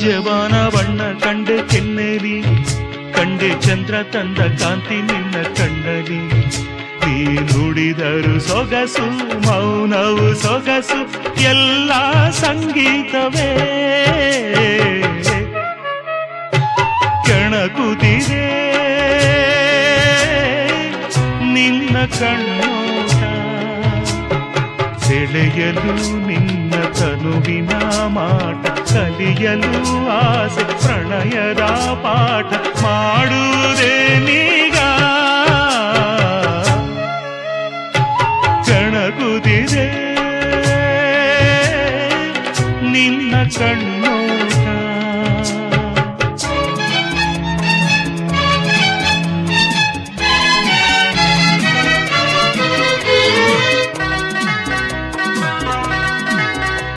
ಸಂಜೆವಾನ ಬಣ್ಣ ಕಂಡೆ ಕೆನ್ನೆಲಿ ಕಂಡೆ ಚಂದ್ರ ತಂದ ಕಾಂತಿ ನಿನ್ನ ಕಣ್ಣಲಿ ನೀ ನುಡಿದರು ಸೊಗಸು, ಮೌನವು ಸೊಗಸು, ಎಲ್ಲ ಸಂಗೀತವೇ. ಕೆಣಕುತ್ತಿದೆ ನಿನ್ನ ಕಣ್ಣೋಟ ಸೆಳೆಯಲು ನಿನ್ನ ತನುವಿನ ಮಾಟ ಕಲಿಯಲು ಆಸೆ ಪ್ರಣಯದ ಪಾಠ ಮಾಡುವುದೇ ನೀಗ. ಕಣಗುದಿದೆ ನಿನ್ನ ಕಣ್ಣು